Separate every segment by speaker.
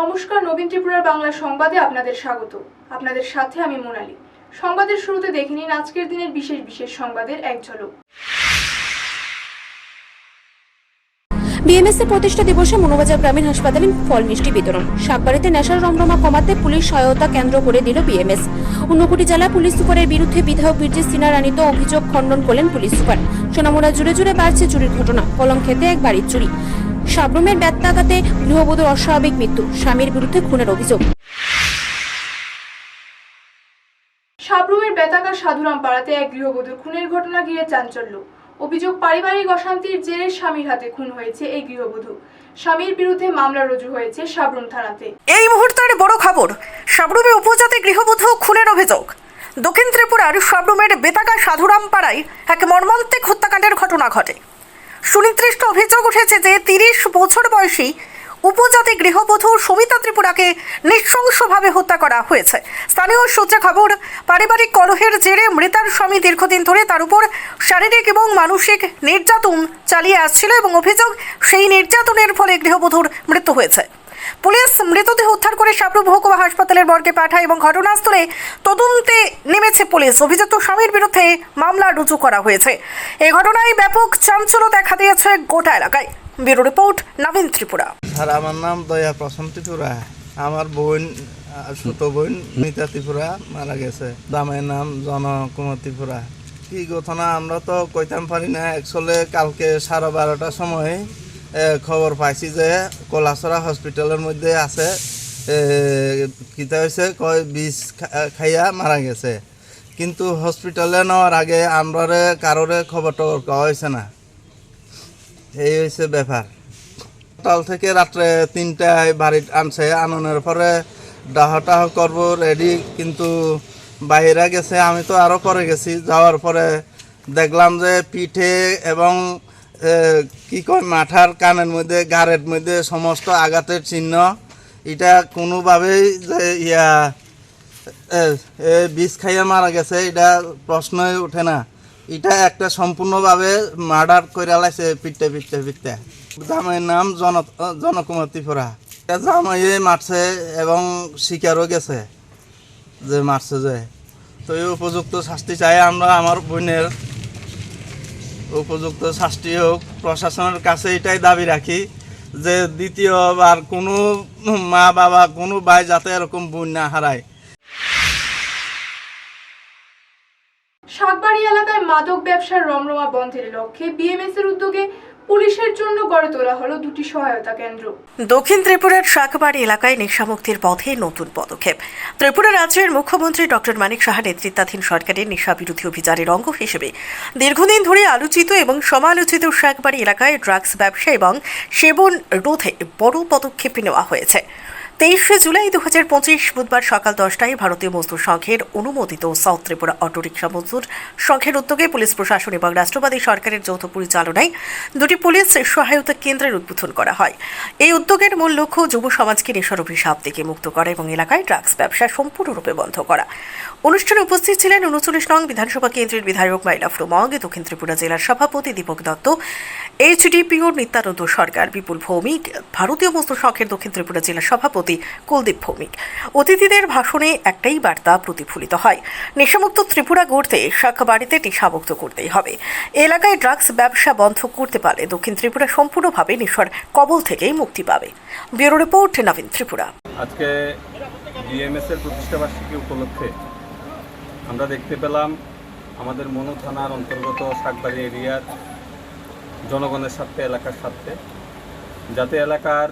Speaker 1: নমস্কার নবীন ত্রিপুরার বাংলা সংবাদে আপনাদের স্বাগত। আপনাদের সাথে আমি মোনালি। সংবাদের শুরুতে দেখে নিন আজকের দিনের বিশেষ বিশেষ সংবাদের এক ঝলক।
Speaker 2: বিএমএস এর প্রতিষ্ঠা দিবসে মনোবাজার গ্রামীণ হাসপাতালে ফল মিষ্টি বিতরণ। সাগবাড়িতে নেশার রমরমা কমাতে পুলিশ সহায়তা কেন্দ্র করে দিল বিএমএস। ঊনকোটি জেলা পুলিশ সুপারের বিরুদ্ধে বিধায়ক বীরজিৎ সিনহার আনিত অভিযোগ খণ্ডন করলেন পুলিশ সুপার। সোনামুড়া জুড়ে জুড়ে বাড়ছে চুরির ঘটনা। কলম খেতে এক বাড়ির চুরি। সাবরুমের ব্যাত্তাঘাতে গৃহবধূর অস্বাভাবিক মৃত্যু স্বামীর বিরুদ্ধে খুনের অভিযোগ।
Speaker 1: সাবরুমের বেতাকার সাধুরাম পাড়াতে এক গৃহবধূর খুনের ঘটনা ঘিরে চাঞ্চল্য। অভিযোগ পারিবারিক অশান্তির জেরে স্বামীর হাতে খুন হয়েছে এই গৃহবধূ। স্বামীর বিরুদ্ধে মামলা রুজু হয়েছে সাবরুম থানাতে।
Speaker 3: এই মুহূর্তের বড় খবর সাবরুমে উপজাতি গৃহবধূ খুনের অভিযোগ। দক্ষিণ ত্রিপুরার সাবরুমের বেতাগা সাধুরাম পাড়ায় এক মর্মান্তিক হত্যাকাণ্ডের ঘটনা ঘটে। সুনির্দিষ্ট অভিযোগ উঠেছে যে তিরিশ বছর বয়সী উপজাতি গৃহবধূ সুমিতা ত্রিপুরাকে নৃশংসভাবে হত্যা করা হয়েছে। স্থানীয় সূত্রে খবর, পারিবারিক কলহের জেরে মৃতার স্বামী দীর্ঘদিন ধরে তার উপর শারীরিক এবং মানসিক নির্যাতন চালিয়ে আসছিল এবং অভিযোগ, সেই নির্যাতনের ফলে গৃহবধূর মৃত্যু হয়েছে। পুলিশ মৃতদেহ উদ্ধার করে সাবরু মহকুমা হাসপাতালের মর্গে পাঠায় এবং ঘটনাস্থলে তদন্তে নেমেছে পুলিশ। অভিযুক্ত স্বামীর বিরুদ্ধে মামলা রুজু করা হয়েছে। এই ঘটনায় ব্যাপক চাঞ্চল্য দেখা দিয়েছে গোটা এলাকায়। Bureau report Nabin Tripura.
Speaker 4: Sir আমার নাম দয়া প্রসন্ন ত্রিপুরা। আমার বোন ছোট বোন মিতা ত্রিপুরা মারা গেছে। দামের নাম জনকুমার ত্রিপুরা। কি ঘটনা আমরা তো কইতাম পারি না। অ্যাকচুয়ালি কালকে সাড়ে বারোটার সময় এ, খবর পাইছি যে কলাসরা হসপিটালের মধ্যে আছে কিতা হয়েছে কয়, বিষ খাইয়া মারা গেছে। কিন্তু হসপিটালে নেওয়ার আগে আমরা কারোরে খবর টবর পাওয়া হয়েছে না। এই হয়েছে ব্যাপার সকাল থেকে রাত্রে তিনটায় বাড়ি আনছে, আননের পরে ডাহ টাহ করব রেডি কিন্তু বাইরে গেছে, আমি তো আরও পরে গেছি। যাওয়ার পরে দেখলাম যে পিঠে এবং কি কয়, মাথার কানের মধ্যে গাড়ের মধ্যে সমস্ত আঘাতের চিহ্ন। এটা কোনোভাবেই যে ইয়া বিষ খাইয়া মারা গেছে, এটা প্রশ্নই ওঠে না। এটা একটা সম্পূর্ণভাবে মার্ডার করে লাইছে পিটতে পিটতে পিটতে। জামাইয়ের নাম জন জনকুমার ত্রিপুরা। জামাইয়ে মারছে এবং শিকারও গেছে, যে মারছে যে। তো এই উপযুক্ত শাস্তি চাই আমরা আমার বোনের উপযুক্ত শাস্তি হোক, প্রশাসনের কাছে এটাই দাবি রাখি যে দ্বিতীয়বার কোনো মা বাবা, কোনো ভাই যাতে এরকম বোন না হারায়।
Speaker 1: শাকবাড়ি এলাকায় মাদক ব্যবসার রমরমা বন্ধের লক্ষ্যে বিএমএস এর উদ্যোগে পুলিশের জন্য গড়ে তোলা হলো দুটি সহায়তা কেন্দ্র।
Speaker 3: দক্ষিণ ত্রিপুরার শাকবাড়ি এলাকায় নেশামুক্তির পথে নতুন পদক্ষেপ। ত্রিপুরা রাজ্যের মুখ্যমন্ত্রী ডক্টর মানিক সাহা নেতৃত্বাধীন সরকারের নেশা বিরোধী অভিযানের অঙ্গ হিসেবে দীর্ঘদিন ধরে আলোচিত এবং সমালোচিত শাকবাড়ি এলাকায় ড্রাগস ব্যবসা এবং সেবন রোধে বড় পদক্ষেপ নেওয়া হয়েছে। তেইশে জুলাই দু হাজার পঁচিশ বুধবার সকাল দশটায় ভারতীয় মজদুর সংঘের অনুমোদিত সাউথ ত্রিপুরা অটোরিকশা মজদুর সংঘের উদ্যোগে পুলিশ, প্রশাসন এবং রাষ্ট্রবাদী সরকারের যৌথ পরিচালনায় দুটি পুলিশ সহায়তা কেন্দ্রের উদ্বোধন করা হয়। এই উদ্যোগের মূল লক্ষ্য যুব সমাজকে নেশার অভিশাপ থেকে মুক্ত করা এবং এলাকায় ড্রাগস ব্যবসা সম্পূর্ণরূপে বন্ধ করা। অনুষ্ঠানে উপস্থিত ছিলেন উনচল্লিশ নং বিধানসভা কেন্দ্রের বিধায়ক মাইলা ফ্রুমং দক্ষিণ ত্রিপুরা জেলার সভাপতি দীপক দত্ত, এইচডিপিওর নিত্যানন্দ সরকার, বিপুল ভৌমিক, ভারতীয় মজদুর সংঘের দক্ষিণ ত্রিপুরা জেলা সভাপতি কুলদীপ ভৌমিক। অতিথিদের ভাষণে একটাই বার্তা প্রতিফলিত হয়। নেশামুক্ত ত্রিপুরা গড়তে শাখা বাড়িতে নেশামুক্ত করতেই হবে। এলাকায় ড্রাগস ব্যবসা বন্ধ করতে পারলে দক্ষিণ ত্রিপুরা সম্পূর্ণভাবে নেশার কবল থেকেই মুক্তি পাবে। Bureau report, Nabin Tripura.
Speaker 5: আজকে ডিএমএস এর প্রতিষ্ঠাবার্ষিকী উপলক্ষে আমরা দেখতে পেলাম আমাদের মনু থানার অন্তর্গত শাকবাড়ি এরিয়ার জনগণের স্বার্থে, এলাকার স্বার্থে, যাতে এলাকার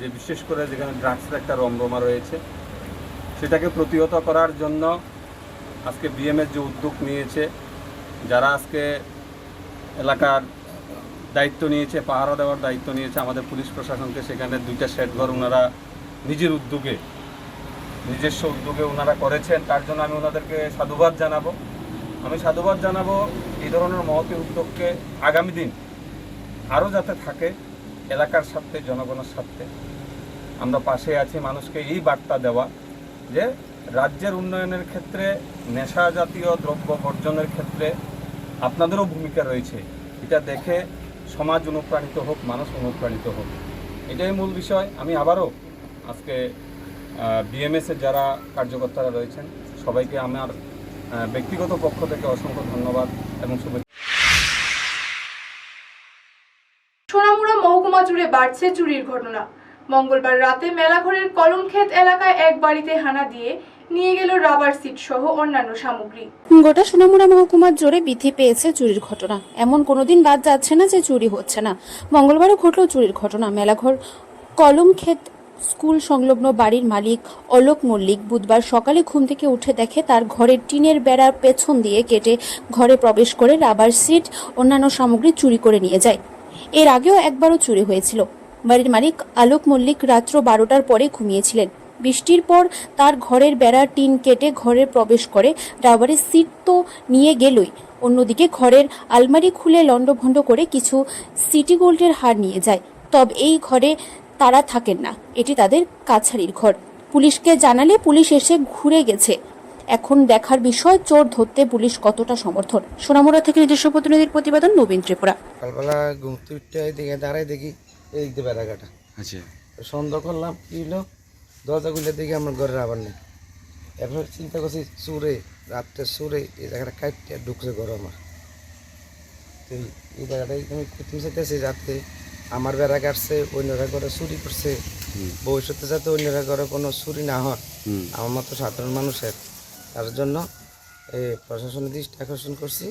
Speaker 5: যে বিশেষ করে যেখানে ড্রাগসের একটা রমরমা রয়েছে, সেটাকে প্রতিহত করার জন্য আজকে বিএমএস যে উদ্যোগ নিয়েছে, যারা আজকে এলাকার দায়িত্ব নিয়েছে, পাহারা দেওয়ার দায়িত্ব নিয়েছে, আমাদের পুলিশ প্রশাসনকে সেখানে দুইটা ঘর ওনারা নিজের উদ্যোগে, নিজস্ব উদ্যোগে ওনারা করেছেন। তার জন্য আমি ওনাদেরকে সাধুবাদ জানাব। আমি সাধুবাদ জানাব এই ধরনের মহতি উদ্যোগকে আগামী দিন আরও যাতে থাকে এলাকার স্বার্থে, জনগণের স্বার্থে। আমরা পাশে আছি মানুষকে এই বার্তা দেওয়া যে রাজ্যের উন্নয়নের ক্ষেত্রে নেশা জাতীয় দ্রব্য বর্জনের ক্ষেত্রে আপনাদেরও ভূমিকা রয়েছে। এটা দেখে সমাজ অনুপ্রাণিত হোক, মানুষ অনুপ্রাণিত হোক। এটাই মূল বিষয়। আমি আবারও আজকে বিএমএসের যারা কার্যকর্তারা রয়েছেন, সবাইকে আমার ব্যক্তিগত পক্ষ থেকে অসংখ্য ধন্যবাদ এবং শুভেচ্ছা।
Speaker 1: সোনামুড়া মহকুমা জুড়ে বাড়ছে চুরির ঘটনা। মঙ্গলবার রাতে মেলাঘরের কলমক্ষেত এলাকায় এক বাড়িতে হানা দিয়ে নিয়ে গেল রাবার সিট সহ অন্যান্য সামগ্রী।
Speaker 2: গোটা সোনামুড়া মহকুমার জোরে বৃদ্ধি পেয়েছে চুরির ঘটনা। এমন কোনোদিন বাদ যাচ্ছে না যে চুরি হচ্ছে না। মঙ্গলবারও ঘটল চুরির ঘটনা। মেলাঘর কলমক্ষেত স্কুল সংলগ্ন বাড়ির মালিক অলোক মল্লিক বুধবার সকালে ঘুম থেকে উঠে দেখে তার ঘরের টিনের বেড়ার পেছন দিয়ে কেটে ঘরে প্রবেশ করে রাবার সিট, অন্যান্য সামগ্রী চুরি করে নিয়ে যায়। এর আগেও একবারও চুরি হয়েছিল। বাড়ির মালিক আলোক মল্লিক রাত্র বারোটার পরে ঘুমিয়েছিলেন। বৃষ্টির পর তার ঘরের বেড়ার টিন কেটে ঘরে প্রবেশ করে রাবারের সিট তো নিয়ে গেলই। অন্যদিকে ঘরের আলমারি খুলে লণ্ডভণ্ড করে কিছু সিটি গোল্ডের হার নিয়ে যায়। তবে এই ঘরে তারা থাকেন না। এটি তাদের কাছারির ঘর। পুলিশকে জানালে পুলিশ এসে ঘুরে গেছে। এখন দেখার বিষয় চোর ধরতে পুলিশ কতটা সমর্থন? সোনামুড়া থেকে নিজস্ব প্রতিনিধির প্রতিবেদন নবীন ত্রিপুরা।
Speaker 6: সকালবেলা ঘুম তুইটা এদিকে দাঁড়াই দেখি এদিক দিয়ে বেড়া কাটা
Speaker 7: আচ্ছা।
Speaker 6: সন্দেহ করলাম কি হলো? দরজা খুলে দেখি আমার ঘরের আবার নেই। এরপর চিন্তা করছি সুরে রাত্রে সুরে এই জায়গাটা কাটতে ঢুকছে ঘর আমার। তো এই- এই জায়গাটাই আমি কুতুম চাইতেছি যাতে আমার বেড়া কাটছে অন্যরা ঘরে চুরি করছে। ভবিষ্যতে যাতে অন্যরা ঘরে কোনো চুরি না হয় আমার মতো সাধারণ মানুষের তার জন্য এই প্রশাসনের দৃষ্টি আকর্ষণ করছি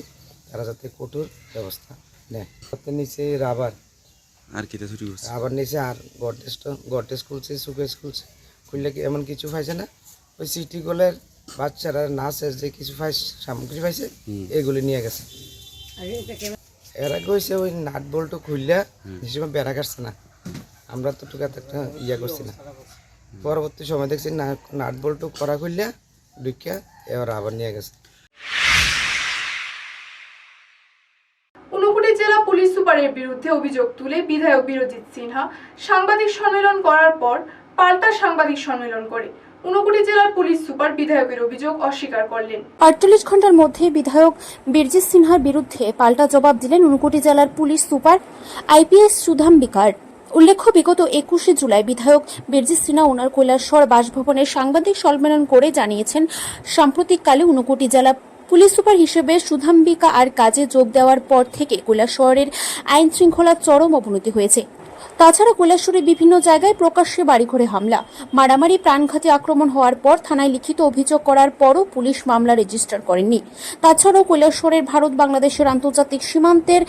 Speaker 6: তারা যাতে কঠোর ব্যবস্থা নেয়। নিচে রাবার।
Speaker 7: আর চুরি করছে?
Speaker 6: আবার নিচে আর গডরেজ গডরেজ খুলছে সুকেস খুলছে। খুললে কি এমন কিছু পাইছে না? ওই সিটি গোলের বাচ্চারা নাচের যে কিছু পাই সামগ্রী পাইছে এগুলি নিয়ে গেছে। এর আগে হয়েছে ওই নাট বল্টু খুললে হিসেবে বেড়া কাটছে না। আমরা তো টুকাতে একটা ইয়ে করছি না। পরবর্তী সময় দেখছি না নাট বল্টু করা খুললে ঢুকিয়া এবার আবার নিয়ে গেছে।
Speaker 1: ঊনকোটি জেলা পুলিশ সুপারের বিরুদ্ধে অভিযোগ তুলে বিধায়ক বিরজিৎ সিনহা সাংবাদিক সম্মেলন করার পর পাল্টা সাংবাদিক সম্মেলন করে। ঊনকোটি জেলার পুলিশ সুপার বিধায়কের অভিযোগ অস্বীকার করলেন।
Speaker 2: আটচল্লিশ ঘণ্টার মধ্যে বিধায়ক বীরজিৎ সিনহার বিরুদ্ধে পাল্টা জবাব দিলেন ঊনকোটি জেলার police super IPS Sudham Bikar উল্লেখ্য, বিগত একুশে জুলাই বিধায়ক বীরজি সিনহা ওনার কৈলাসর বাসভবনে সাংবাদিক সম্মেলন করে জানিয়েছেন, সাম্প্রতিককালে ঊনকোটি জেলা পুলিশ সুপার হিসেবে সুধাম্বিকা আর কাজে যোগ দেওয়ার পর থেকে কৈলাসহরের আইন শৃঙ্খলার চরম অবনতি হয়েছে। তাছাড়া কৈলাসহরের বিভিন্ন জায়গায় প্রকাশ্যে বাড়িঘরে হামলা। মারামারি, প্রাণঘাতী আক্রমণ হওয়ার পর থানায় লিখিত অভিযোগ করার পরও পুলিশ মামলা রেজিস্টার করেনি তাছাড়াও কৈলাসহরের ভারত বাংলাদেশের আন্তর্জাতিক সীমান্তের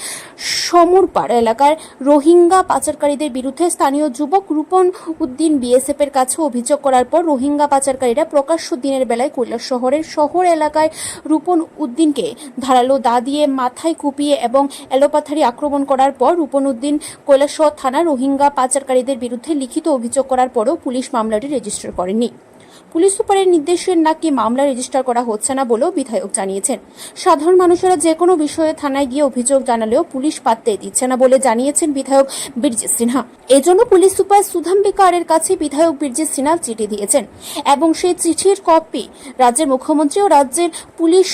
Speaker 2: সমরপাড় এলাকার রোহিঙ্গা পাচারকারীদের বিরুদ্ধে স্থানীয় যুবক রূপন উদ্দিন বিএসএফ এর কাছে অভিযোগ করার পর রোহিঙ্গা পাচারকারীরা প্রকাশ্য দিনের বেলায় কৈলাস শহরের শহর এলাকায় রূপন উদ্দিনকে ধারালো দা দিয়ে মাথায় কুপিয়ে এবং এলোপাথারি আক্রমণ করার পর রূপন উদ্দিন কৈলাসহর থানা রোহিঙ্গা পাচারকারীদের বিরুদ্ধে লিখিত অভিযোগ করার পরও পুলিশ মামলাটি রেজিস্টার করেনি। পুলিশ সুপারের নির্দেশে নাকি মামলা রেজিস্টার করা হচ্ছে না বলেও বিধায়ক জানিয়েছেন। সাধারণ মানুষেরা যে কোনো বিষয়ে থানায় গিয়ে অভিযোগ জানালেও পুলিশ পাত্তে দিচ্ছে না বলে জানিয়েছেন বিধায়ক বীরজিৎ সিনহা। এজন্য পুলিশ সুপার সুধাম্বিকারের কাছে বিধায়ক বীরজিৎ সিনহা চিঠি দিয়েছেন এবং সেই চিঠির কপি রাজ্যের মুখ্যমন্ত্রী ও রাজ্যের পুলিশ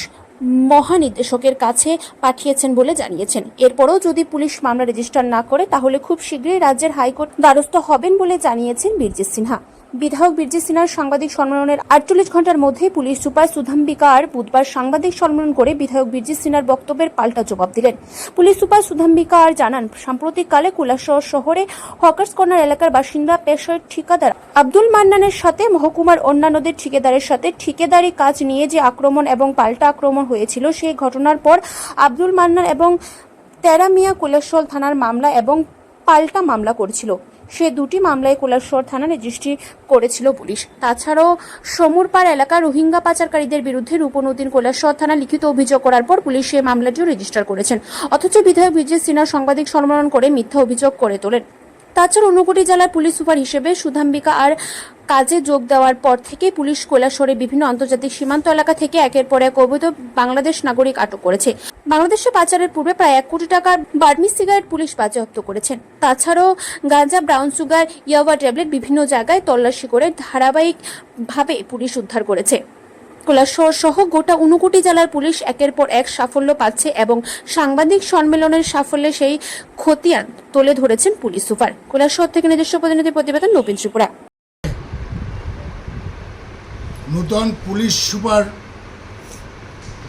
Speaker 2: মহানির্দেশকের কাছে পাঠিয়েছেন বলে জানিয়েছেন। এরপরও যদি পুলিশ মামলা রেজিস্টার না করে, তাহলে খুব শীঘ্রই রাজ্যের হাইকোর্ট দ্বারস্থ হবেন বলে জানিয়েছেন বীরজিৎ সিনহা। বিধায়ক বীরজিৎ সিনহার সাংবাদিক সম্মেলনের আটচল্লিশ ঘণ্টার মধ্যে পুলিশ সুপার সুধাম্বিকার বুধবার সাংবাদিক সম্মেলন করে বিধায়ক বীরজিৎ সিনহার বক্তব্যের পাল্টা জবাব দিলেন। পুলিশ সুপার সুধাম্বিকা আর জানান, সাম্প্রতিককালে কৈলাসহর শহরে হকার্স কর্নার এলাকার বাসিন্দা পেশার ঠিকাদার আব্দুল মান্নানের সাথে মহকুমার অন্যান্যদের ঠিকাদারের সাথে ঠিকাদারি কাজ নিয়ে যে আক্রমণ এবং পাল্টা আক্রমণ হয়েছিল সেই ঘটনার পর আব্দুল মান্নান এবং তেরামিয়া কৈলাসহর থানার মামলা এবং পাল্টা মামলা করেছিল। সে দুটি মামলায় কোলাশ্বর থানা রেজিস্ট্রি করেছিল পুলিশ। তাছাড়াও সমুরপাড় এলাকার রোহিঙ্গা পাচারকারীদের বিরুদ্ধে রূপনদিন কোলাশ্বর থানা লিখিত অভিযোগ করার পর পুলিশ সেই মামলাটিও রেজিস্টার করেছেন। অথচ বিধায়ক বিজয় সিনহা সাংবাদিক সম্মেলন করে মিথ্যা অভিযোগ করে তোলেন। তাছাড়া ঊনকোটি জেলার পুলিশ সুপার হিসেবে সুধাম্বিকা আর কাজে যোগ দেওয়ার পর থেকে পুলিশ কৈলাসহরে বিভিন্ন আন্তর্জাতিক সীমান্ত এলাকা থেকে একের পর এক অবৈধ বাংলাদেশ নাগরিক আটক করেছে। বাংলাদেশে পাচারের পূর্বে প্রায় এক কোটি টাকার বার্মি সিগারেট পুলিশ বাজেয়াপ্ত করেছেন তাছাড়াও গাঁজা, ব্রাউন সুগার, ইয়াবা ট্যাবলেট বিভিন্ন জায়গায় তল্লাশি করে ধারাবাহিকভাবে পুলিশ উদ্ধার করেছে। কৈলাসহর সহ গোটা ঊনকোটি জেলার পুলিশ একের পর এক সাফল্য পাচ্ছে এবং সাংবাদিক সম্মেলনের সাফল্যে সেই খতিয়ান তুলে ধরেছেন পুলিশ সুপার। কৈলাসহর থেকে নিজস্ব প্রতিনিধি প্রতিবেদন নবীন ত্রিপুরা।
Speaker 8: নূতন পুলিশ সুপার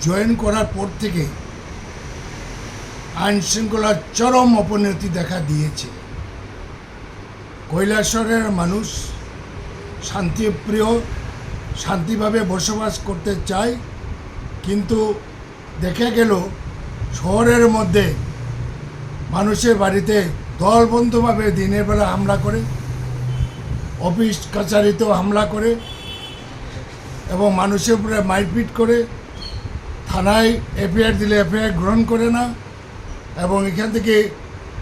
Speaker 8: জয়েন করার পর থেকে আইন শৃঙ্খলার চরম অবনতি দেখা দিয়েছে। কৈলাসরের মানুষ শান্তিপ্রিয়, শান্তিভাবে বসবাস করতে চায়, কিন্তু দেখা গেল শহরের মধ্যে মানুষের বাড়িতে দলবন্ধভাবে দিনের বেলা হামলা করে, অফিস কাছারিতেও হামলা করে এবং মানুষের উপরে মারপিট করে থানায় এফআইআর দিলে এফআইআর গ্রহণ করে না এবং এখান থেকে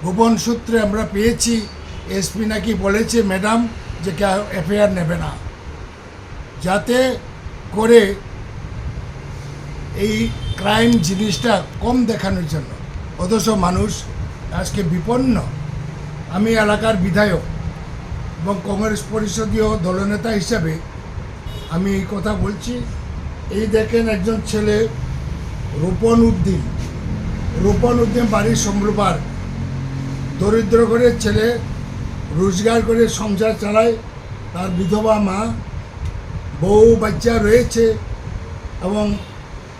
Speaker 8: গোপন সূত্রে আমরা পেয়েছি, এসপি নাকি বলেছে, ম্যাডাম, যে এফআইআর নেবে না। যাতে করে এই ক্রাইম জিনিসটা কম দেখানোর জন্য। অথচ মানুষ আজকে বিপন্ন। আমি এলাকার বিধায়ক এবং কংগ্রেস পরিষদীয় দলনেতা হিসাবে আমি এই কথা বলছি, এই দেখেন একজন ছেলে রূপন উদ্দিন। রূপন উদ্দিন বাড়ির সম্রূপার দরিদ্র করে ছেলে, রোজগার করে সংসার চালায়, তার বিধবা মা, বউ, বাচ্চা রয়েছে এবং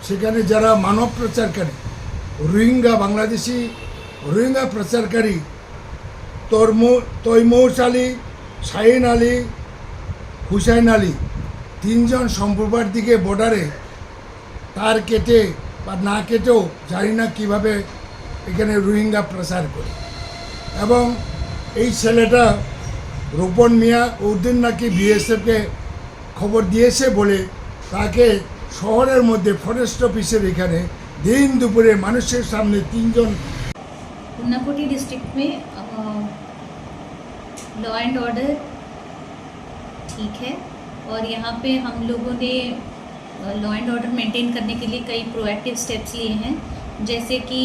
Speaker 8: সেখানে যারা মানব প্রচারকারী, রোহিঙ্গা, বাংলাদেশি রোহিঙ্গা প্রচারকারী, তরমু তৈমৌস আলী, শাহিন আলী, হুসাইন আলী তিনজন সম্প্রপার দিকে বর্ডারে তার কেটে বা না কেটেও জানি না কীভাবে এখানে রোহিঙ্গা প্রচার করে এবং এই ছেলেটা রূপন মিয়া উদ্দিন নাকি বিএসএফকে খবর দিয়েছে বলে তাকে শহরের মধ্যে ফরেস্ট অফিসের এখানে দিন দুপুরে মানুষের সামনে তিনজন
Speaker 9: ऊनाकोटी डिस्ट्रिक्ट में लॉ एंड ऑर्डर ठीक है और यहाँ पे हम लोगों ने लॉ एंड ऑर्डर मेंटेन करने के लिए कई प्रोएक्टिव स्टेप्स लिए हैं। जैसे कि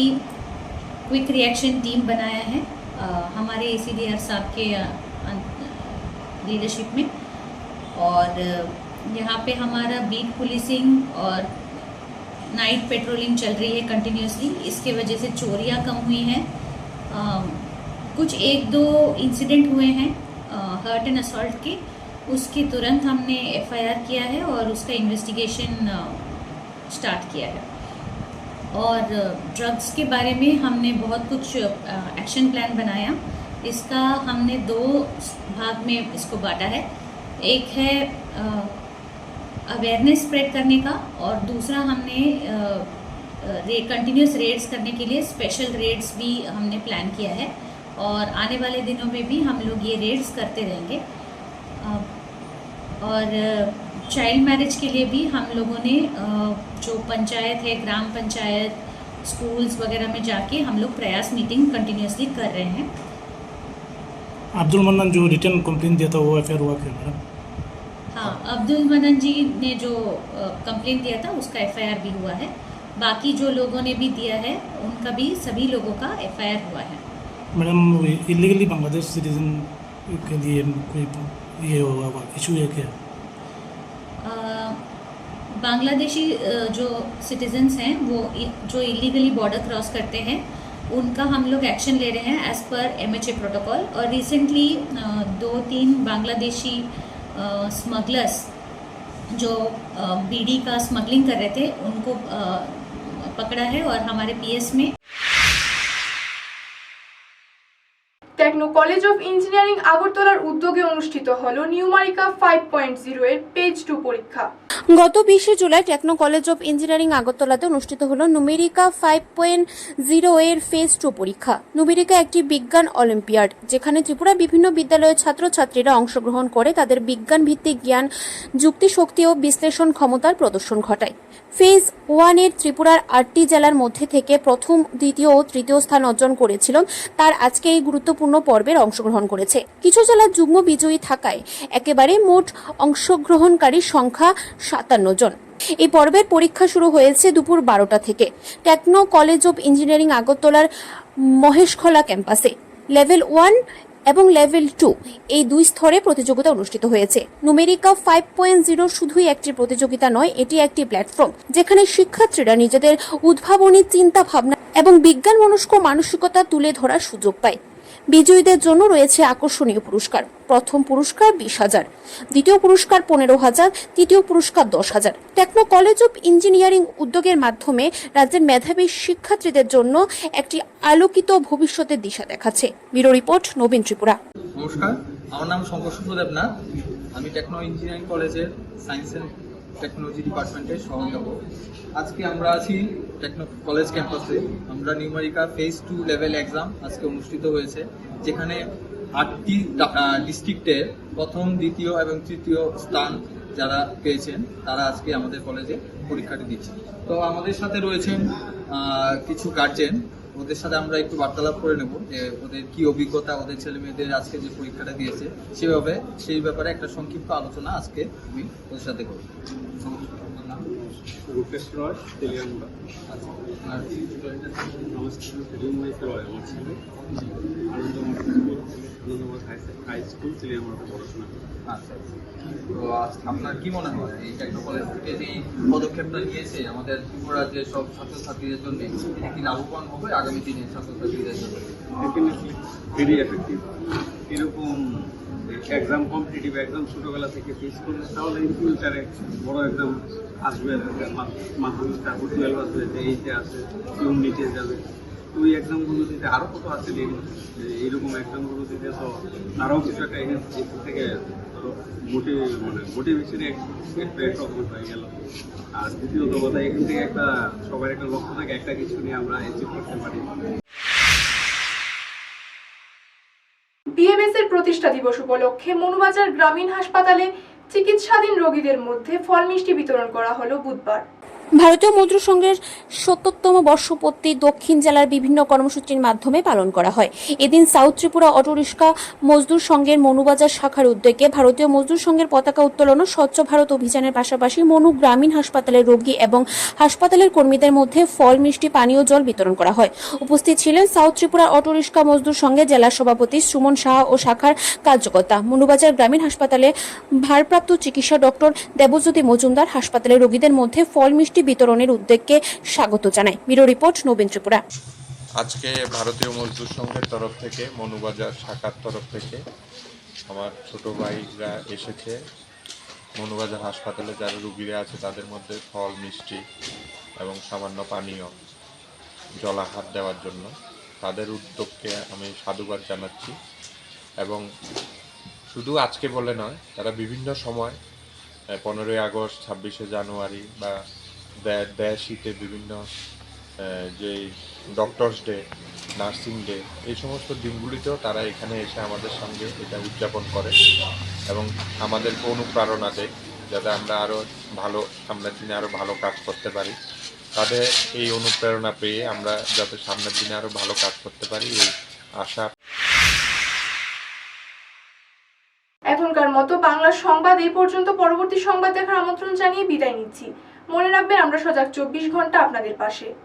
Speaker 9: क्विक रिएक्शन टीम बनाया है अ, हमारे ए सी साहब के लीडरशिप में। और यहाँ पे हमारा बीट पुलिसिंग और नाइट पेट्रोलिंग चल रही है कंटिन्यूसली इसके वजह से चोरियाँ कम हुई हैं। कुछ एक दो इंसिडेंट हुए हैं हर्ट एंड असॉल्ट के। उसके तुरंत हमने एफआईआर किया है और उसका इन्वेस्टिगेशन स्टार्ट किया है। और ड्रग्स के बारे में हमने बहुत कुछ एक्शन प्लान बनाया। इसका हमने दो भाग में इसको बांटा है। एक है अवेयरनेस स्प्रेड करने का और दूसरा हमने रे कंटिन्यूस रेड्स करने के लिए स्पेशल रेड्स भी हमने प्लान किया है। और आने वाले दिनों में भी हम लोग ये रेड्स करते रहेंगे। और चाइल्ड मैरिज के लिए भी हम लोगों ने जो पंचायत है ग्राम पंचायत स्कूल्स वगैरह में जाके हम लोग प्रयास मीटिंग कंटिन्यूसली कर रहे हैं।
Speaker 10: अब्दुल मन्नान जो रिटर्न कंप्लेन दिया था वो एफ़ हुआ क्या मैडम
Speaker 9: हाँ अब्दुल मनन जी ने जो कंप्लेंट दिया था उसका एफआईआर भी हुआ है। बाकी जो लोगों ने भी दिया है उनका भी सभी लोगों का एफआईआर हुआ है।
Speaker 10: मैडम इलीगली बांग्लादेश सिटीजन के लिए कोई ये होगा इशू है? क्या
Speaker 9: बांग्लादेशी जो सिटीजन्स हैं, वो जो इलीगली बॉर्डर क्रॉस करते हैं, उनका हम लोग एक्शन ले रहे हैं एज पर एमएचए प्रोटोकॉल और रिसेंटली दो तीन बांग्लादेशी स्मगलर्स जो बीडी का स्मगलिंग कर रहे थे, उनको पकड़ा है और हमारे पीएस में
Speaker 1: টেকনো কলেজ অফ ইঞ্জিনিয়ারিং আগরতলার উদ্যোগে অনুষ্ঠিত হলো নিউমারিকা ফাইভ পয়েন্ট জিরো এর পেজ টু পরীক্ষা।
Speaker 2: গত বিশে July Techno college of engineering আগরতলাতে অনুষ্ঠিত হল নুমেরিকা ফাইভ পয়েন্ট জিরো এর ফেজ টু পরীক্ষা। নুমেরিকা একটি বিজ্ঞান অলিম্পিয়াড, যেখানে ত্রিপুরা বিভিন্ন বিদ্যালয়ের ছাত্রছাত্রীরা অংশগ্রহণ করে তাদের বিজ্ঞান ভিত্তিক জ্ঞান, যুক্তি, শক্তি ও বিশ্লেষণ ক্ষমতার প্রদর্শন ঘটায়। ফেজ ওয়ানের ত্রিপুরার আটটি জেলার মধ্যে থেকে প্রথম, দ্বিতীয় ও তৃতীয় স্থান অর্জন করেছিল। তার আজকে এই গুরুত্বপূর্ণ পর্বের অংশগ্রহণ করেছে। কিছু জেলা যুগ্ম বিজয়ী থাকায় একেবারে মোট অংশগ্রহণকারীর সংখ্যা সাতান্ন জন। এই পর্বের পরীক্ষা শুরু হয়েছে দুপুর বারোটা থেকে। টেকনো কলেজ অফ ইঞ্জিনিয়ারিং আগরতলার মহেশখলা ক্যাম্পাসে। লেভেল ওয়ান এবং লেভেল টু এই দুই স্তরে প্রতিযোগিতা অনুষ্ঠিত হয়েছে। নুমেরিকা ফাইভ পয়েন্ট জিরো শুধুই একটি প্রতিযোগিতা নয়, এটি একটি প্ল্যাটফর্ম যেখানে শিক্ষার্থীরা নিজেদের উদ্ভাবনী চিন্তা ভাবনা এবং বিজ্ঞান মনস্ক মানসিকতা তুলে ধরার সুযোগ পায়। বিজয়ীদের জন্য রয়েছে আকর্ষণীয় পুরস্কার। প্রথম পুরস্কার বিশ হাজার, দ্বিতীয় পুরস্কার পনেরো হাজার, তৃতীয় পুরস্কার দশ হাজার। টেকনো কলেজ অফ ইঞ্জিনিয়ারিং উদ্যোগের মাধ্যমে রাজ্যের মেধাবী শিক্ষার্থীদের জন্য একটি আলোকিত ভবিষ্যতের দিশা দেখাচ্ছে। Bureau report, Nabin Tripura.
Speaker 11: নমস্কার, আমার নাম শঙ্কর দেবনাথ আমি টেকনো ইঞ্জিনিয়ারিং কলেজের সায়েন্স অ্যান্ড টেকনোলজি ডিপার্টমেন্টের সহঅধ্যাপক। আজকে আমরা আছি টেকনো কলেজ ক্যাম্পাসে আমরা Numerica phase two level exam আজকে অনুষ্ঠিত হয়েছে, যেখানে আটটি ডিস্ট্রিক্টের প্রথম, দ্বিতীয় এবং তৃতীয় স্থান যারা পেয়েছেন, তারা আজকে আমাদের কলেজে পরীক্ষাটি দিচ্ছে তো আমাদের সাথে রয়েছেন কিছু গার্জেন ওদের সাথে আমরা একটু বার্তালাপ করে নেব যে ওদের কি অভিজ্ঞতা, ওদের ছেলে মেয়েদের আজকে যে পরীক্ষাটা দিয়েছে, সেভাবে সেই ব্যাপারে একটা সংক্ষিপ্ত আলোচনা আজকে আমি ওদের সাথে করব?
Speaker 12: রূপেশ রয়
Speaker 11: আচ্ছা, আর
Speaker 12: ছেলে রয় আমার ছেলে। আনন্দমঠ আনন্দমঠ হাই স্কুল তেলিয়ামুড়াতে পড়াশোনা
Speaker 11: আচ্ছা আচ্ছা। তো আপনার কি মনে হয়? এই টেকনো কলেজ থেকে যে পদক্ষেপটা নিয়েছে আমাদের ত্রিপুরা যে সব ছাত্রছাত্রীদের জন্য এটা কি লাভবান হবে আগামী দিনে ছাত্রছাত্রীদের জন্য?
Speaker 12: ভেরি এফেক্টিভ এরকম এক্সাম কম্পিটিটিভ এক্সাম ছোটোবেলা থেকে ফেস করলে তাহলে ইন ফিউচারে বড় এক্সাম আসবে টুয়েলভ আসবে, যে এইচে আসে ইউনিটে যাবে। এক্সামগুলো দিতে আরও কত আছে এইরকম এক্সামগুলো দিতে তো তারাও কিছু একটা থেকে মোটিভ মানে মোটিভেশনে একটা হয়ে গেল। আর দ্বিতীয়ত কথা, এখান থেকে একটা, সবার একটা লক্ষ্য থাকে, একটা কিছু নিয়ে আমরা অ্যাচিভ করতে পারি।
Speaker 1: এর প্রতিষ্ঠা দিবস উপলক্ষে মনুবাজার গ্রামীণ হাসপাতালে চিকিৎসাধীন রোগীদের মধ্যে ফল মিষ্টি বিতরণ করা হলো বুধবার।
Speaker 2: ভারতীয় মজদুর সংঘের সত্তরতম বর্ষপূর্তি দক্ষিণ জেলার বিভিন্ন কর্মসূচির মাধ্যমে পালন করা হয়। এদিন সাউথ ত্রিপুরা অটোরিক্সা মজদুর সংঘের মনুবাজার শাখার উদ্যোগে ভারতীয় মজদুর সংঘের পতাকা উত্তোলন স্বচ্ছ ভারত অভিযানের পাশাপাশি মনু গ্রামীণ হাসপাতালের রোগী এবং হাসপাতালের কর্মীদের মধ্যে ফল, মিষ্টি, পানীয় জল বিতরণ করা হয়। উপস্থিত ছিলেন সাউথ ত্রিপুরা অটোরিক্সা মজদুর সংঘের জেলা সভাপতি সুমন সাহা ও শাখার কার্যকর্তা। মনুবাজার গ্রামীণ হাসপাতালে ভারপ্রাপ্ত চিকিৎসা ডক্টর দেবজ্যোতি মজুমদার হাসপাতালের রোগীদের মধ্যে ফল, মিষ্টি বিতরণের উদ্যোগকে স্বাগত জানায়। ব্যুরো রিপোর্ট নবীন ত্রিপুরা
Speaker 13: আজকে ভারতীয় মজদুর সংঘের তরফ থেকে, মনুবাজার শাখার তরফ থেকে আমার ছোট ভাইরা এসেছে। মনুবাজার হাসপাতালে যারা রুগীরা আছে, তাদের মধ্যে ফল, মিষ্টি এবং সামান্য পানীয় জলাহার দেওয়ার জন্য তাদের উদ্যোগকে আমি সাধুবাদ জানাচ্ছি এবং শুধু আজকে বলে নয়, তারা বিভিন্ন সময় পনেরোই আগস্ট, ছাব্বিশে জানুয়ারি বা দে- দেয় শীতে বিভিন্ন যে ডক্টরস ডে নার্সিং ডে এই সমস্ত দিনগুলিতেও তারা এখানে এসে আমাদের সঙ্গে এটা উদযাপন করে এবং আমাদেরকে অনুপ্রেরণা দেয় যাতে আমরা আরও ভালো, সামনের দিনে আরও ভালো কাজ করতে পারি। তাদের এই অনুপ্রেরণা পেয়ে আমরা যাতে সামনের দিনে আরও ভালো কাজ করতে পারি, এই আশা।
Speaker 1: এখনকার মতো বাংলা সংবাদ এই পর্যন্ত। পরবর্তী সংবাদ দেখার আমন্ত্রণ জানিয়ে বিদায় নিচ্ছি। মনে রাখবেন আমরা সজাগ চব্বিশ ঘণ্টা আপনাদের পাশে।